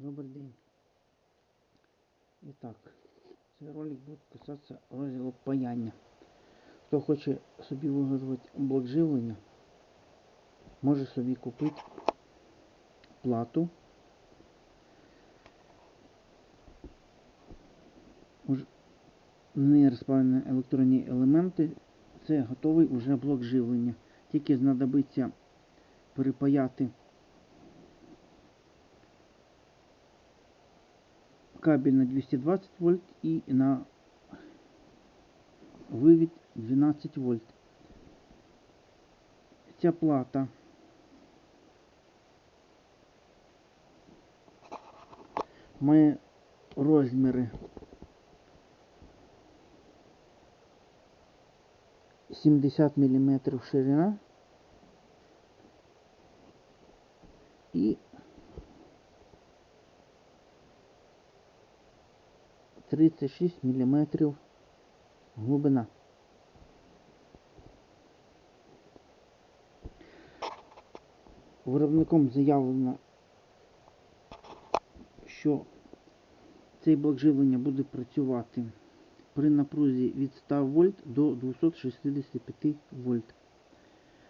Добрий день. І так, цей ролик буде касатися розділу паяння. Хто хоче собі виготовити блок живлення, може собі купити плату. На неї розправлені електронні елементи. Це готовий уже блок живлення. Тільки знадобиться перепаяти кабель на 220 вольт и на вивід 12 вольт. Ця плата має розміри 70 мм ширина і 36 мм глибина. Виробником заявлено, що цей блок живлення буде працювати при напрузі від 100 вольт до 265 вольт.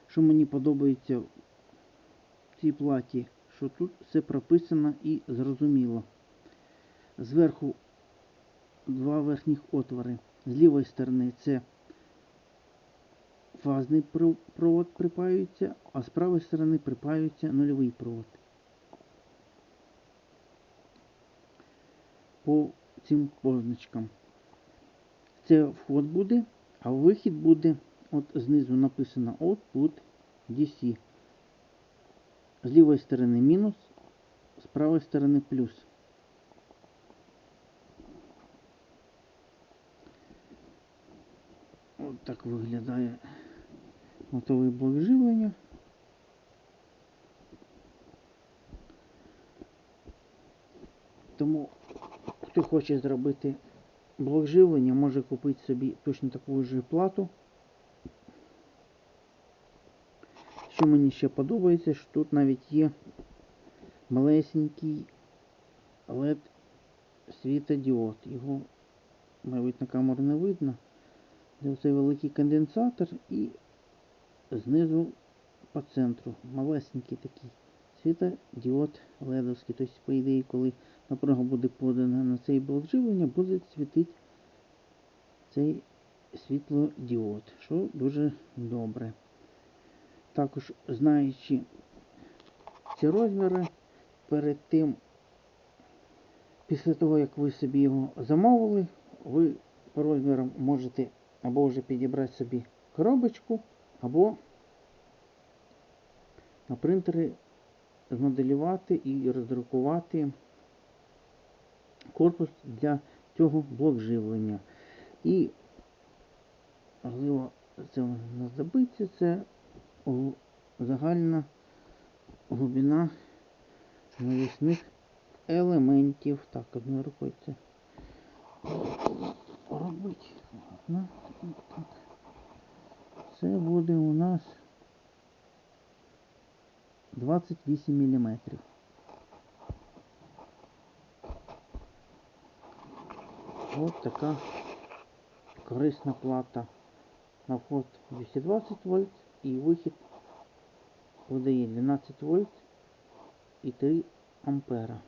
Що мені подобається в цій платі, що тут все прописано і зрозуміло. Зверху два верхніх отвори. З лівої сторони це фазний провод припаюється, а з правої сторони припаюється нульовий провод. По цим позначкам. Це вход буде, а вихід буде, от знизу написано Output DC. З лівої сторони мінус, з правої сторони плюс. От так виглядає готовий блок живлення. Тому, хто хоче зробити блок живлення, може купити собі точно таку ж плату. Що мені ще подобається, що тут навіть є малесенький LED світодіод. Його, мабуть, на камеру не видно. Де оцей великий конденсатор і знизу по центру малесенький такий світодіод ледовський. Тобто, по ідеї, коли напруга буде подана на цей блок живлення, буде світити цей світлодіод, що дуже добре. Також знаючи ці розміри, перед тим, після того, як ви собі його замовили, ви по розмірам можете або вже підібрати собі коробочку, або на принтері змоделювати і роздрукувати корпус для цього блок живлення. І, можливо, це не забиться, це загальна глибина навісних елементів. Так, одною рукою це робити. Це буде у нас 28 мм. Ось така корисна плата. На вход 220 вольт і вихід видає 12 вольт і 3 ампера.